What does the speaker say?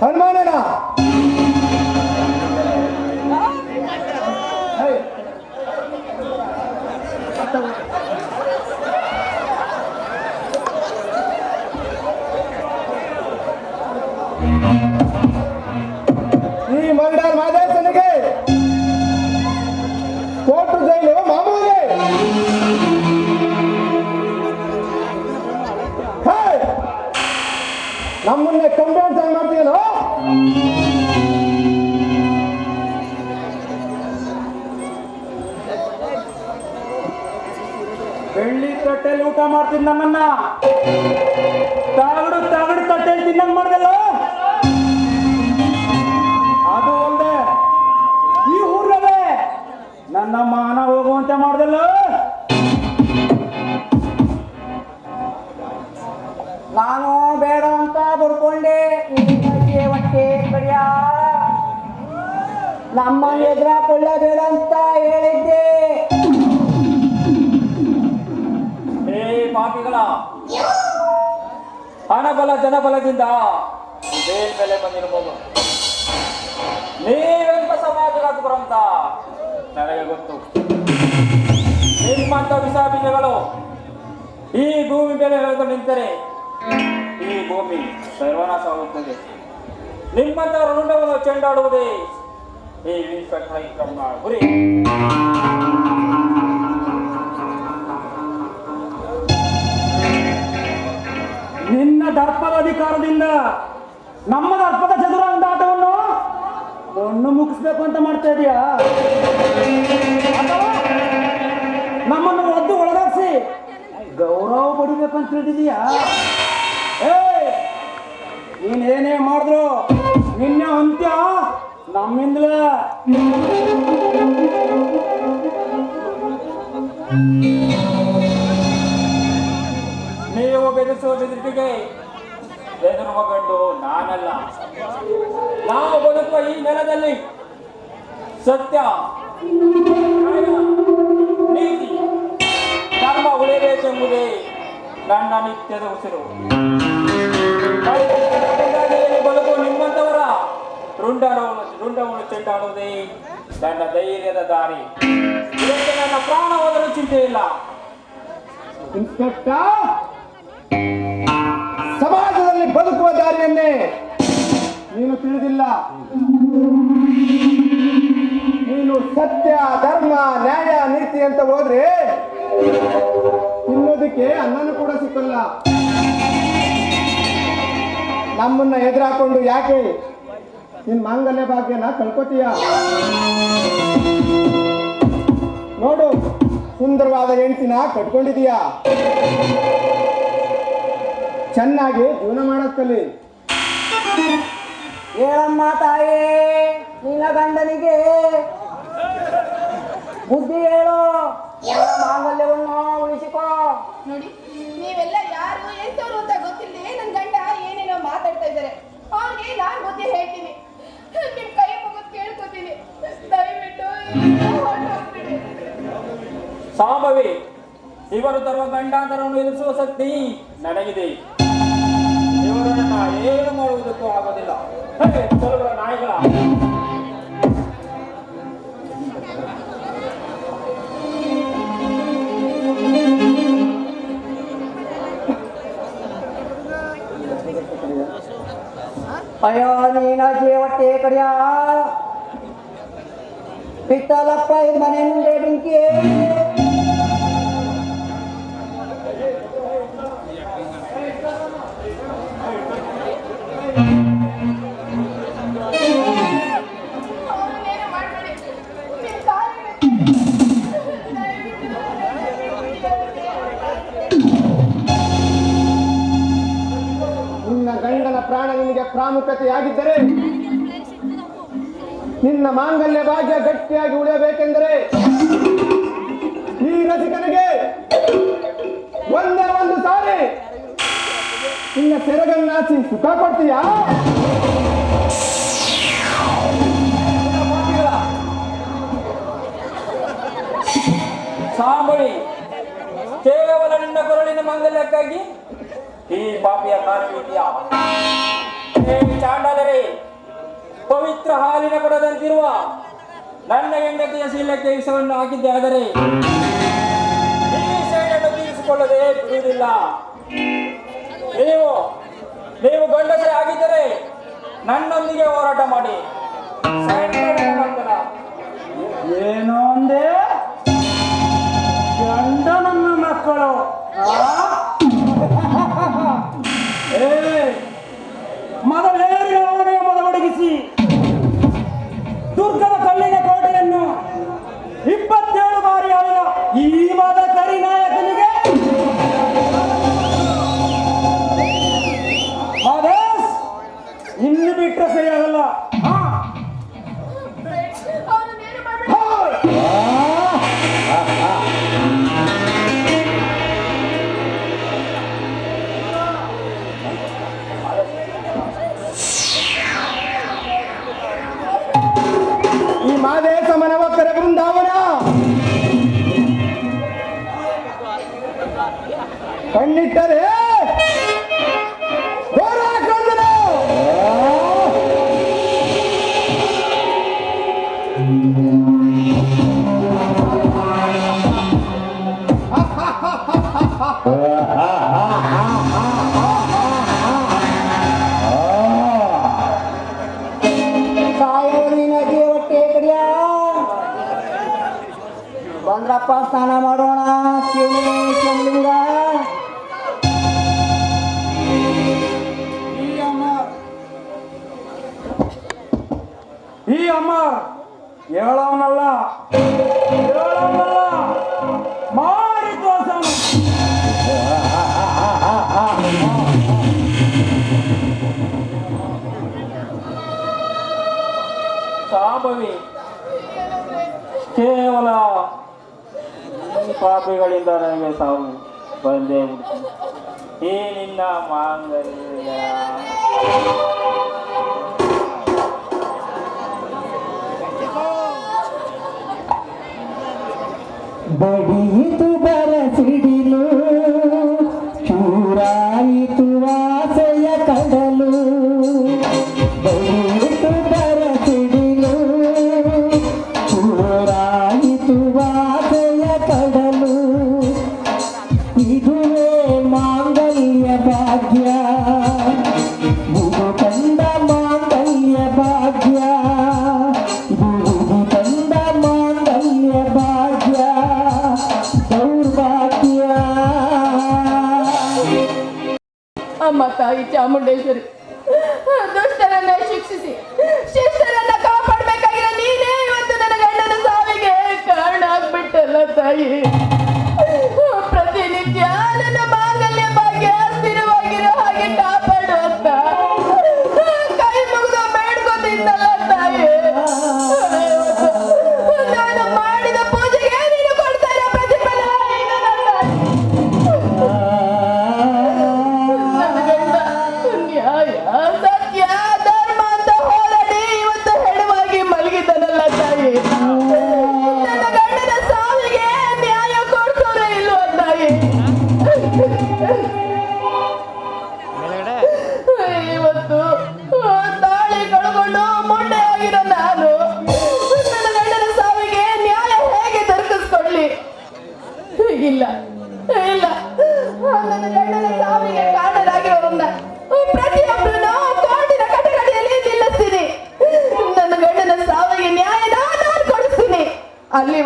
ಹನುಮಾನನ ಈ ಮಂಡಾರ್ ಮಾದೇಶನಿಗೆ ಕೋರ್ಟ್ ಜೈಲು ಮಾಮೂಲಿ! ನಮ್ಮನ್ನೇ ಕಂಡು ಬೆಳ್ಳಿ ತಟ್ಟೆಯಲ್ಲಿ ಊಟ ಮಾಡ್ತೀನಿ ನಮ್ಮನ್ನ. ತಗಡು ತಗಡು ತಟ್ಟೆಯಲ್ಲಿ ತಿನ್ನಂಗ್ ಮಾಡ್ದಲ್ಲ? ಅದು ಒಂದೇ ಈ ಊರಲ್ಲೇ ನನ್ನ ಮಾನ ಹೋಗುವಂತೆ ಮಾಡ್ದಲ್ಲ? ನಾನು ಬೇಡ ಅಂತ ಕಡಿಯ ನಮ್ಮ ಎದುರ ಕೊಳ್ಳಬೇಡ ಅಂತ ಹೇಳಿದ್ದೆ. ಏ, ಪಾಪಿಗಳ. ಹಣಬಲ ಜನಬಲದಿಂದ ಬೇಲ್ ಬೆಲೆ ಬಂದಿರಬಹುದು. ನೀವೆಂತ ಸಮಾಜಘಾತಕರು ಅಂತ ನನಗೆ ಗೊತ್ತು. ನಿಮ್ಮಂತ ವಿಷಾಬೀಜಗಳು ಈ ಭೂಮಿ ಮೇಲೆ ಎಳೆದು ನಿಂತರೆ ಈ ಭೂಮಿ ಸರ್ವನಾಶವಾಗುತ್ತದೆ ನಿಮ್ಮಂತ ರೌಂಡವನ್ನು ಚೆಂಡಾಡುವುದೇ ಈ ವಿಶ್ವಕ್ರಮ ಗುರಿ ನಿನ್ನ ದರ್ಪದ ಅಧಿಕಾರದಿಂದ ನಮ್ಮ ದರ್ಪದ ಚದುರಂಗಾಟವನ್ನು ಮಣ್ಣು ಮುಗಿಸ್ಬೇಕು ಅಂತ ಮಾಡ್ತಾ ಇದೀಯಾ? ನಮ್ಮನ್ನು ಒದ್ದು ಒಳಗಾಕ್ಸಿ ಗೌರವ ಪಡಿಬೇಕಂತ ತಿಳಿದಿದೀಯಾ? ಏ ನೀನೇನೇ ಮಾಡಿದ್ರು ನಿನ್ನೆ ಅಂತ್ಯ ನಮ್ಮಿಂದಲೇ? ನೀವು ಬೆದರಿಸುವ ಬೆದರಿಕೆಗೆ ಬೆದರುವ ಗಂಡು ನಾನಲ್ಲ. ನಾವು ಬದುಕುವ ಈ ನೆಲದಲ್ಲಿ ಸತ್ಯ ನೀತಿ, ಧರ್ಮ ಉಳಿಯಬೇಕೆಂಬುದೇ ನನ್ನ ನಿತ್ಯದ ಉಸಿರು. ಚೆಂಡಾಡುವುದೇ ನನ್ನ ಧೈರ್ಯದ ದಾರಿ. ಇದಕ್ಕೆ ನನ್ನ ಪ್ರಾಣ ಹೋದರೂ ಚಿಂತೆ ಇಲ್ಲ. ಸಮಾಜದಲ್ಲಿ ಬದುಕುವ ದಾರಿಯನ್ನೇ ನೀನು ತಿಳಿದಿಲ್ಲ. ನೀನು ಸತ್ಯ, ಧರ್ಮ, ನ್ಯಾಯ, ನೀತಿ ಅಂತ ಹೋದ್ರೆ ತಿನ್ನೋದಕ್ಕೆ ಅನ್ನನೂ ಕೂಡ ಸಿಕ್ಕಲ್ಲ. ನಮ್ಮನ್ನ ಎದುರಾಕೊಂಡು ಯಾಕೆ ನಿನ್ ಮಾಂಗಲ್ಯ ಭಾಗ್ಯನ ಕಳ್ಕೊತೀಯ? ನೋಡು ಸುಂದರವಾದ ಹೆಂಡತಿನ ಕಟ್ಕೊಂಡಿದೀಯ. ಚೆನ್ನಾಗಿ ಜೀವನ ಮಾಡೋದ್ ಕಲಿ ಹೇಳಮ್ಮ ತಾಯೇ ನಿನ್ನ ಗಂಡನಿಗೆ ಬುದ್ಧಿ ಹೇಳು. ಮಾಂಗಲ್ಯವನ್ನು ಉಳಿಸಿಕೋ. ನೋಡಿ ನೀವೆಲ್ಲ ಯಾರು ಎಂತವ್ರು ಅಂತ ಗೊತ್ತಿಲ್ಲ ನನ್ನ ಗಂಡ ಏನೇನೋ ಮಾತಾಡ್ತಾ ಇದ್ದಾರೆ. ಅವ್ರಿಗೆ ನಾನು ಬುದ್ಧಿ ಹೇಳ್ತೀನಿ. ಸಾಂಬವಿ ಇವರು ತರುವ ಗಂಡಾಂತರವನ್ನು ಎದುರಿಸುವ ಶಕ್ತಿ ನನಗಿದೆ. ಇವರನ್ನ ಏನು ಮಾಡುವುದಕ್ಕೂ ಆಗೋದಿಲ್ಲ. ಹೇ, ಚಲುವ ನಾಯಿಗಳ ಅಯ್ಯೋ ನೀನ ಜೀವಟ್ಟೆ ಕಡಿಯ ಪಿತ್ತಲಪ್ಪ ಇದು ಮನೆ ಮುಂದೆ ಬೆಂಕಿ ಅವ್ರನ್ನೇನು ಪ್ರಾಮುಖ್ಯತೆಯಾಗಿದ್ದರೆ ನಿನ್ನ ಮಾಂಗಲ್ಯ ಭಾಗ್ಯ ಗಟ್ಟಿಯಾಗಿ ಉಳಿಯಬೇಕೆಂದರೆ ಈ ರಸಿಕನಿಗೆ ಒಂದೇ ಒಂದು ಸಾರಿ ನಿನ್ನ ಸೆರಗನ್ನಾಚಿ ಸುಖ ಕೊಡ್ತೀಯಾ? ಸಾಂಬಳಿ, ಕೇವಲ ನಿನ್ನ ಕೊರಳಿನ ಮಾಂಗಲ್ಯಕ್ಕಾಗಿ ಈ ಪಾಪಿಯ ಕಾರ್ಯ ಹಾಲಿನ ಕೊಡದಂತಿರುವ ನನ್ನ ಹೆಂಡತಿಯ ಶೀಲಕ್ಕೆ ವಿಷವನ್ನು ಹಾಕಿದ್ದೆ, ಆದರೆ ತೀರಿಸಿಕೊಳ್ಳದೆ ಬಿಡುವುದಿಲ್ಲ. ನೀವು ನೀವು ಗಂಡಸರೇ ಆಗಿದ್ದರೆ ನನ್ನೊಂದಿಗೆ ಹೋರಾಟ ಮಾಡಿ. ಕಡಿಯ ಬಂದ್ರಪ್ಪ ಸ್ನಾನ ಮಾಡೋಣ. ಶಿವಲಿಂಗ ಶಿವಲಿಂಗ. ಈ ಅಮ್ಮ ಹೇಳವನಲ್ಲ ಹೇಳವನಲ್ಲ. ಮಾಡಿ ಕೇವಲ ಈ ಪಾಪಿಗಳಿಂದ ನನಗೆ ಸಾವು ಬಂದೇ. ಈ ನಿನ್ನ బడితు బరసిడిలో ಅಮ್ಮ ತಾಯಿ ಚಾಮುಂಡೇಶ್ವರಿ. ದುಷ್ಟರನ್ನ ಶಿಕ್ಷಿಸಿ, ಶಿಷ್ಯರನ್ನ ಕಾಪಾಡ್ಬೇಕಾಗಿರೋ ನೀನೇ ಇವತ್ತು ನನ್ನ ಗಂಡನ ಸಾವಿಗೆ ಕಾರಣ ಆಗ್ಬಿಟ್ಟಲ್ಲ ತಾಯಿ. ಅಲ್ಲಿ